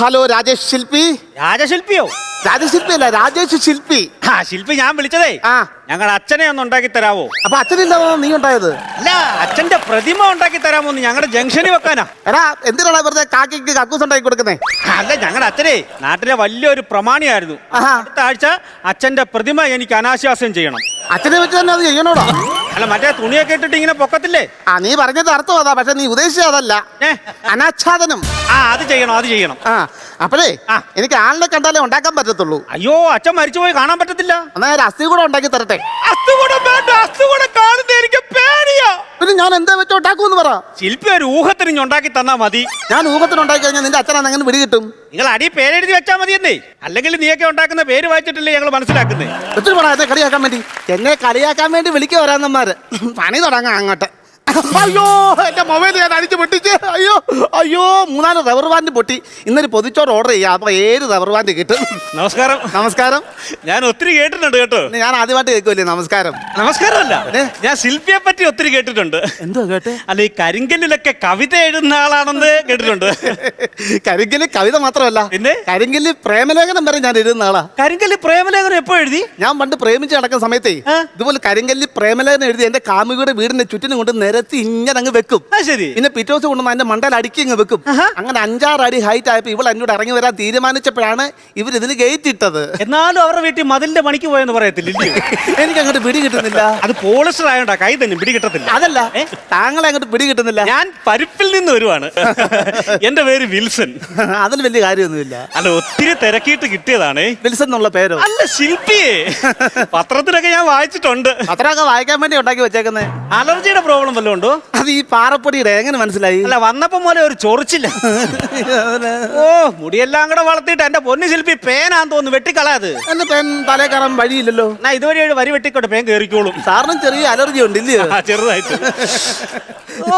Hello Rajesh ശില്പി. രാജശില്പിയോ? രാജേഷ് ശില്പി അല്ല രാജേഷ് ശില്പി. ആ ശില്പി ഞാൻ വിളിച്ചതേ. ആ. ഞങ്ങൾ അച്ഛനെ ഒന്ന് ഉണ്ടാക്കി തരാവോ? അപ്പൊ അച്ഛനില്ലാതെ നീ ഉണ്ടായത്? അല്ല അച്ഛന്റെ പ്രതിമ ഉണ്ടാക്കി തരാമോ എന്ന് ഞങ്ങളുടെ ജംഗ്ഷനിൽ വെക്കാനാ. എടാ എന്തിനാണ് വെറുതെ കാക്കിക്ക് കക്കൂസ് ഉണ്ടാക്കി കൊടുക്കുന്നേ? അല്ല ഞങ്ങളുടെ അച്ഛനെ നാട്ടിലെ വലിയൊരു പ്രമാണിയായിരുന്നു. ആഹാ. അടുത്ത ആഴ്ച അച്ഛന്റെ പ്രതിമ എനിക്ക് അനാശാസ്യം ചെയ്യണം. അച്ഛനെ വെച്ച് തന്നെ അത് ചെയ്യണോടാ? അല്ല മറ്റേ തുണിയൊക്കെ ഇട്ടിട്ട് ഇങ്ങനെ പൊക്കത്തില്ലേ? ആ നീ പറഞ്ഞത് അർത്ഥം അതാ പക്ഷെ നീ ഉദ്ദേശിച്ചത് അതല്ല. ഏ? അനാച്ഛാദനം. ആ അത് ചെയ്യണം അത് ചെയ്യണം. ആ അപ്പോഴേ ആ. എനിക്ക് ആളിനെ കണ്ടാലേ ഉണ്ടാക്കാൻ പറ്റത്തുള്ളൂ. അയ്യോ അച്ഛൻ മരിച്ചുപോയി കാണാൻ പറ്റത്തില്ല. എന്നാ അസ്ഥി കൂടെ ഉണ്ടാക്കി തരട്ടെ. അസ്ഥി വേണ്ട അസുകൂടെ കാണുന്ന എനിക്ക് പേടിയാ പിന്നെ ഞാൻ എന്താ വെച്ച് ഉണ്ടാക്കൂന്ന് പറ. ശില്പി ഒരു ഊഹത്തിന് ഇഞ്ഞ് ഉണ്ടാക്കി തന്നാ മതി. ഞാൻ ഊഹത്തിന് ഉണ്ടാക്കി കഴിഞ്ഞാൽ നിന്റെ അച്ഛനാണ് അങ്ങനെ വിടികിട്ടും നിങ്ങൾ അടി പേരെഴുതി വെച്ചാൽ മതി എന്നേ അല്ലെങ്കിൽ നീയൊക്കെ ഉണ്ടാക്കുന്ന പേര് വായിച്ചിട്ടില്ലേ ഞങ്ങൾ മനസ്സിലാക്കുന്നേ. ഒത്തിരി പണം എന്നെ കളിയാക്കാൻ വേണ്ടി. എന്നെ കളിയാക്കാൻ വേണ്ടി വിളിക്കുക വരാന്നന്മാര് പണി തുടങ്ങാം അങ്ങോട്ട്. അയ്യോ എന്റെ മൊബൈൽ ഞാൻ അടിച്ച് പൊട്ടിച്ച്. അയ്യോ അയ്യോ മൂന്നാൽ റബ്ബർ ബാൻഡ് പൊട്ടി. ഇന്നൊരു പൊതിച്ചോറ് ഓർഡർ ചെയ്യാം. അപ്പൊ ഏത് റബ്ബർ ബാൻഡ് കിട്ടും? നമസ്കാരം. നമസ്കാരം. ഞാൻ ഒത്തിരി കേട്ടിട്ടുണ്ട് കേട്ടോ. ഞാൻ ആദ്യമായിട്ട് കേൾക്കുമല്ലേ നമസ്കാരം. നമസ്കാരമല്ല? ഞാൻ ശില്പിയെ പറ്റി ഒത്തിരി കേട്ടിട്ടുണ്ട്. എന്തോ കേട്ടെ? അല്ല ഈ കരിങ്കല്ലിലൊക്കെ കവിത എഴുതുന്ന ആളാണെന്ന് കേട്ടിട്ടുണ്ട്. കരിങ്കൽ കവിത മാത്രമല്ല. പിന്നെ? കരിങ്കൽ പ്രേമലേഖനം വരെ ഞാൻ എഴുതുന്ന ആളാ. കരിങ്കൽ പ്രേമലേഖനം എപ്പോ എഴുതി? ഞാൻ പണ്ട് പ്രേമിച്ച് നടക്കുന്ന സമയത്തേ ഇതുപോലെ കരിങ്കൽ പ്രേമലേഖനം എഴുതി എന്റെ കാമുകിയുടെ വീടിന്റെ ചുറ്റിനും കൊണ്ട് നിരത്തി ഇങ്ങനെ അങ്ങ് വെക്കും. ആ ശരി. പിന്നെ പിറ്റേ ദിവസം കൊണ്ടുവന്ന് അതിന്റെ മണ്ടയിൽ അടുക്കി അങ്ങ് വെക്കും. ആഹാ. അങ്ങനെ അഞ്ചാറ് അടി ഹൈറ്റ് ആയപ്പോ ഇവൾ എന്നോട് ഇറങ്ങി വരാൻ തീരുമാനിച്ചപ്പോഴാണ് ഇവർ ഇതിന് ഗേറ്റ് ഇട്ടത്. എന്നാലും അവരുടെ വീട്ടിൽ മതിലിന്റെ പണിക്ക് പോയെന്ന് പറയത്തില്ലേ? എനിക്ക് അങ്ങോട്ട് പിടി കിട്ടുന്നില്ല. അത് പോളിസ്റ്റർ ആയോണ്ടാ കൈ തന്നെ പിടി കിട്ടത്തില്ല. അതല്ല? താങ്കളെ അങ്ങോട്ട് പിടി കിട്ടുന്നില്ല. ഞാൻ പരിപ്പിൽ നിന്ന് വരുവാണ്. എന്റെ പേര് വിൽസൺ. അതിൽ വലിയ കാര്യമൊന്നുമില്ല. അല്ല ഒത്തിരി തിരക്കിയിട്ട് കിട്ടിയതാണ്. വിൽസൺ എന്നുള്ള പേരോ? അല്ല ശില്പിയെ. പത്രത്തിലൊക്കെ ഞാൻ വായിച്ചിട്ടുണ്ട്. അത്രയൊക്കെ വായിക്കാൻ വേണ്ടി ഉണ്ടാക്കി വെച്ചേക്കുന്നത് അലർജിയുടെ പ്രോബ്ലം വല്ലതും ഉണ്ടോ അത് ഈ പാറപ്പൊടിയുടെ എങ്ങനെ മനസ്സിലായി? അല്ല വന്നപ്പോ മോലെ ഒരു ചൊറിച്ചില്ല. ഓ മുടിയെല്ലാം കൂടെ വളർത്തിയിട്ട് എന്റെ പൊന്നു ശില്പി പേനാന്ന് തോന്നുന്നു വെട്ടിക്കളയത് എന്റെ പെൻ തലേ കയറാൻ വഴിയില്ലല്ലോ. ഞാൻ ഇതുവരെ ഒരു വരി വെട്ടിക്കോട്ടെ പേൻ കയറിക്കോളും സാറിനും ചെറിയ അലർജി ഉണ്ട് ഇല്ലയോ ആ ചെറുതായിട്ട്. ഓ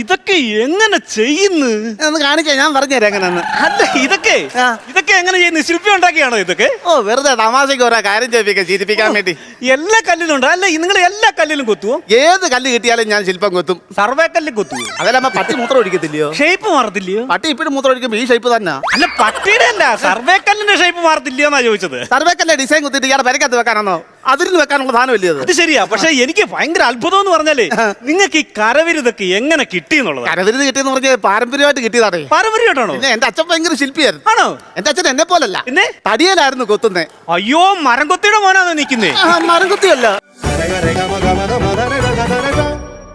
ഇതൊക്കെ എങ്ങനെ ചെയ്യുന്നു? ഒന്ന് കാണിക്കാം ഞാൻ പറഞ്ഞുതരാം എങ്ങനെയെന്ന്. അല്ല ഇതൊക്കെ ആ. ഇതൊക്കെ എങ്ങനെ ചെയ്യുന്നു? ശില്പി ഉണ്ടാക്കിയാണോ ഇതൊക്കെ? ഓ വെറുതെ തമാശയ്ക്ക് ഓരോ കാര്യം ചെയ്യിപ്പിക്കാം ചിരിപ്പിക്കാൻ വേണ്ടി. എല്ലാ കല്ലിലും ഉണ്ട്? അല്ല നിങ്ങൾ എല്ലാ കല്ലിലും കൊത്തുവോ? ഏത് കല്ല് കിട്ടിയാലും ഞാൻ ശില്പം കൊത്തും. സർവേ കല്ലിൽ കൊത്തുവോ? അതല്ല പട്ടി മൂത്രം ഒഴിക്കത്തില്ലയോ? ഷേപ്പ് മാറത്തില്ലയോ? പട്ടി ഇപ്പോഴും മൂത്രം ഒഴിക്കുമ്പോൾ ഈ ഷേപ്പ് തന്നെ. അല്ല പട്ടിയുടെ അല്ല സർവേ കല്ലിന്റെ ഷേപ്പ് മാറത്തില്ലയോ എന്നാ ചോദിച്ചത്. കല്ല് ഡിസൈൻ കുത്തിട്ട് ഇയാളെ പരക്കത്ത് വെക്കാനാണോ അതിൽ വെക്കാനുള്ള സാധനം ഇല്ലേ അത്? അത് ശരിയാ. പക്ഷെ എനിക്ക് ഭയങ്കര അത്ഭുതം എന്ന് പറഞ്ഞാലേ നിങ്ങൾക്ക് ഈ കരവിരുതൊക്കെ എങ്ങനെ കിട്ടി എന്നുള്ളത്? കരവിരുത് കിട്ടിയെന്ന് പറഞ്ഞാൽ പാരമ്പര്യമായിട്ട് കിട്ടിയതാണ്. പാരമ്പര്യമായിട്ടാണോ? പിന്നെ എന്റെ അച്ഛൻ ഭയങ്കര ശില്പിയായിരുന്നു. ആണോ? എന്റെ അച്ഛൻ എന്നെ പോലല്ല. പിന്നെ? തടിയലായിരുന്നു കൊത്തുന്നേ. അയ്യോ മരം കൊത്തിയുടെ മോനാണ് നിൽക്കുന്നേ? മരം